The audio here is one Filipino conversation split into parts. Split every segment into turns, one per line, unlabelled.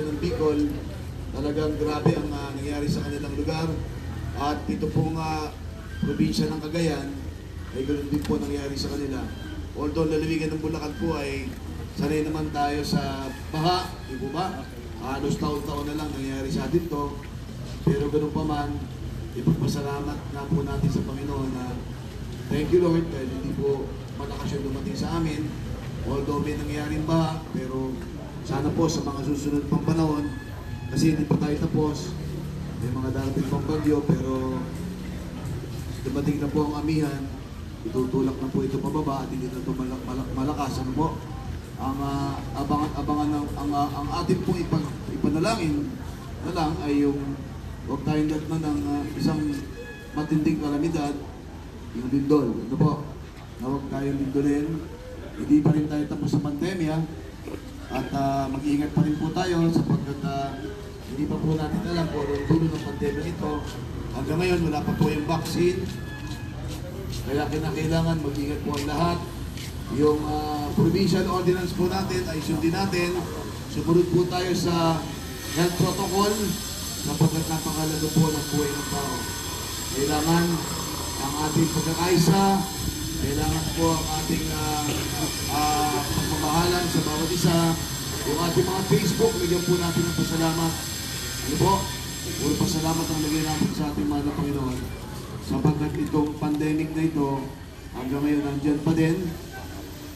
ng Bicol, talagang grabe ang ah, nangyari sa kanilang lugar. At ito pong ah, probinsya ng Cagayan, ay ganoon din po nangyari sa kanila. Although lalawigan ng Bulacan po ay sanay naman tayo sa baha, di po ba? Halos taon-taon na lang nangyari sa atin to. Pero ganun pa man, ipagpasalamat na po natin sa Panginoon na thank you Lord dahil hindi po malakas yung dumating sa amin. Although may nangyaring baha, pero sana po sa mga susunod pang panahon, kasi hindi pa tayo tapos, may mga darating pang bagyo, pero dumating na po ang amihan, itutulak na po ito pababa at hindi na ito malak- malak- malakas. Ano po? Ang ah, abangan, abangan ng, ang, ah, ang atin pong ipag, ipanalangin na lang ay yung huwag tayong datna ng ah, isang matinding kalamidad, yung lindol. Ano po? Na huwag tayong lindolin. Hindi pa rin tayo tapos sa pandemya at ah, mag-iingat pa rin po tayo sapagkat ah, hindi pa po natin alam kung ano ang dulo ng pandemya ito. Hanggang ngayon, wala pa po yung vaccine. Kaya kinakailangan mag-ingat po ang lahat. Yung ah, provincial ordinance po natin ay sundin natin. Sumunod po tayo sa health protocol sapagkat napakalaga po ng buhay ng tao. Kailangan ang ating pagkakaisa, kailangan po ang ating ah, pagmamahalan sa bawat isa. Yung ating mga Facebook, bigyan po natin ng pasalamat. Ano po? Puro pasalamat ang lagay natin sa ating mahal na Panginoon. Sapagkat itong pandemic na ito, hanggang ngayon nandyan pa din.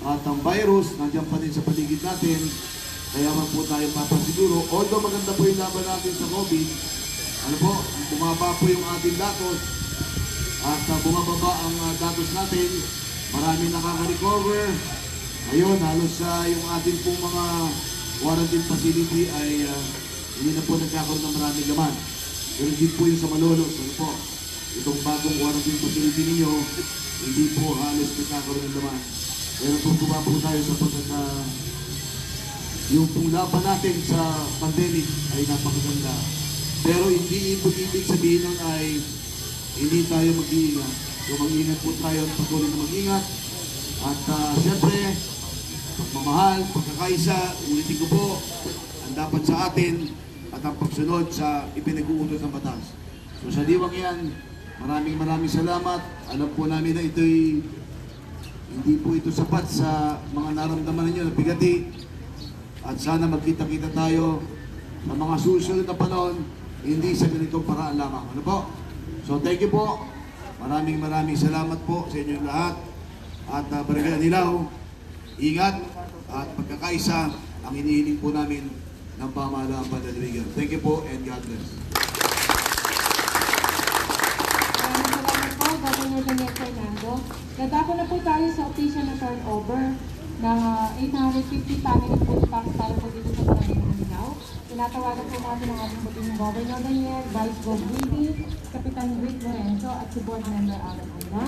At ang virus, nandyan pa din sa paligid natin. Kaya man po tayo papasiguro. Although maganda po yung laban natin sa COVID, ano po, bumaba po yung ating datos at uh, bumababa ang uh, datos natin. Marami nakaka-recover. Ngayon, halos sa yung ating pong mga quarantine facility ay uh, hindi na po nagkakaroon ng maraming laman. Pero hindi po yung sa Malolos. Ano po? Itong bagong quarantine facility ninyo, hindi po halos nagkakaroon ng laman. Pero kung po tayo sa pagkaka yung pong laban natin sa pandemic ay napakaganda. Pero hindi ibig sabihin nun ay hindi tayo mag-iingat. So mag-iingat po tayo at patuloy na mag-ingat. At uh, siyempre, pagmamahal, pagkakaisa, ulitin ko po, ang dapat sa atin at ang pagsunod sa ipinag-uutos ng batas. So sa diwang yan, maraming maraming salamat. Alam po namin na ito'y hindi po ito sapat sa mga naramdaman ninyo na bigati. At sana magkita-kita tayo sa mga susunod na panahon, hindi sa ganitong paraan lamang. Ano po? So thank you po. Maraming maraming salamat po sa inyong lahat. At uh, Barangay Anilaw, ingat at pagkakaisa ang inihiling po namin ng pamahalaan panlalawigan. Thank you po and God bless.
Maraming salamat po, Governor Daniel Fernando. Natapos na po tayo sa official na turnover ng ah, 850 family food packs para po dito sa Barangay ng Mindanao. Tinatawagan po natin ang ating buting Governor Daniel, Vice Gov. Kapitan Rick Lorenzo at si Board Member Alan Ayla.